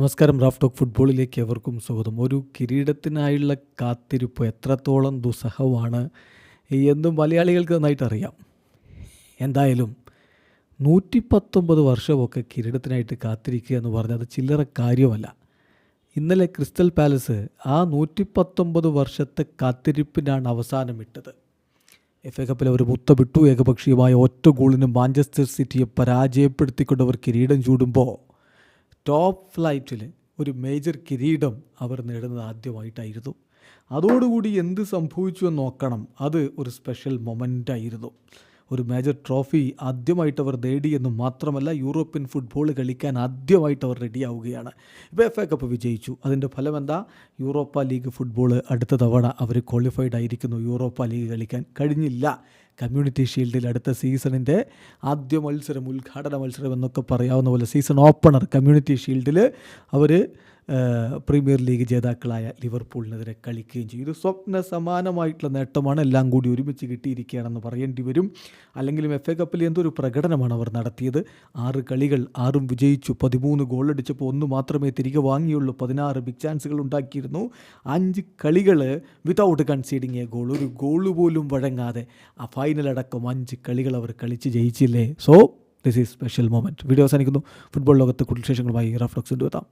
നമസ്കാരം Raf talk ഫുട്ബോളിലേക്ക് എവർക്കും സ്വാഗതം. ഒരു കിരീടത്തിനായുള്ള കാത്തിരിപ്പ് എത്രത്തോളം ദുസ്സഹമാണ് എന്നും മലയാളികൾക്ക് നന്നായിട്ട് അറിയാം എന്തായാലും നൂറ്റി പത്തൊമ്പത് വർഷമൊക്കെ കിരീടത്തിനായിട്ട് കാത്തിരിക്കുക എന്ന് പറഞ്ഞാൽ അത് ചില്ലറ കാര്യമല്ല. ഇന്നലെ ക്രിസ്റ്റൽ പാലസ് ആ നൂറ്റി പത്തൊമ്പത് വർഷത്തെ കാത്തിരിപ്പിനാണ് അവസാനം ഇട്ടത് എഫ് എ കപ്പിൽ അവർ മുത്തമിട്ടു. ഏകപക്ഷീയമായ ഒറ്റ ഗോളിന് മാഞ്ചസ്റ്റർ സിറ്റിയെ പരാജയപ്പെടുത്തിക്കൊണ്ടവർ കിരീടം ചൂടുമ്പോൾ ടോപ്പ് ഫ്ലൈറ്റിൽ ഒരു മേജർ കിരീടം അവർ നേടുന്നത് ആദ്യമായിട്ടായിരുന്നു. അതോടുകൂടി എന്ത് സംഭവിച്ചു എന്ന് നോക്കണം. അത് ഒരു സ്പെഷ്യൽ മൊമെന്റ് ആയിരുന്നു. ഒരു മേജർ ട്രോഫി ആദ്യമായിട്ട് അവർ നേടിയെന്നും മാത്രമല്ല യൂറോപ്യൻ ഫുട്ബോൾ കളിക്കാൻ ആദ്യമായിട്ട് അവർ റെഡിയാവുകയാണ് ഇപ്പോൾ എഫ് എ കപ്പ് വിജയിച്ചു. അതിന്റെ ഫലം എന്താ യൂറോപ്പ ലീഗ് ഫുട്ബോൾ അടുത്ത തവണ അവർ ക്വാളിഫൈഡ് ആയിരിക്കുന്നു യൂറോപ്പ ലീഗ് കളിക്കാൻ. കഴിഞ്ഞില്ല. കമ്മ്യൂണിറ്റി ഷീൽഡിൽ അടുത്ത സീസണിന്റെ ആദ്യ മത്സരം ഉദ്ഘാടന മത്സരം എന്നൊക്കെ പറയാവുന്ന പോലെ സീസൺ ഓപ്പണർ കമ്മ്യൂണിറ്റി ഷീൽഡിൽ അവർ പ്രീമിയർ ലീഗ് ജേതാക്കളായ ലിവർപൂളിനെതിരെ കളിക്കുകയും ചെയ്തു. ഇത് സ്വപ്ന സമാനമായിട്ടുള്ള നേട്ടമാണ്. എല്ലാം കൂടി ഒരുമിച്ച് കിട്ടിയിരിക്കുകയാണെന്ന് പറയേണ്ടി വരും. അല്ലെങ്കിലും എഫ് എ കപ്പിൽ എന്തൊരു പ്രകടനമാണ് അവർ നടത്തിയത്? ആറ് കളികൾ ആറും വിജയിച്ചു പതിമൂന്ന് ഗോളടിച്ചപ്പോൾ ഒന്ന് മാത്രമേ തിരികെ വാങ്ങിയുള്ളൂ. പതിനാറ് ബിഗ് ചാൻസുകൾ ഉണ്ടാക്കിയിരുന്നു. അഞ്ച് കളികൾ വിതൗട്ട് കൺസീഡിങ് എ ഗോൾ ഒരു ഗോൾ പോലും വഴങ്ങാതെ ആ ഫൈനലടക്കം അഞ്ച് കളികൾ അവർ കളിച്ച് ജയിച്ചില്ലേ? So this is special moment video അവസാനിക്കുന്നു. ഫുട്ബോൾ ലോകത്തെ കൂടുതൽ വിശേഷങ്ങളുമായി റഫ്ലക്സ് കൊണ്ടുവെത്താം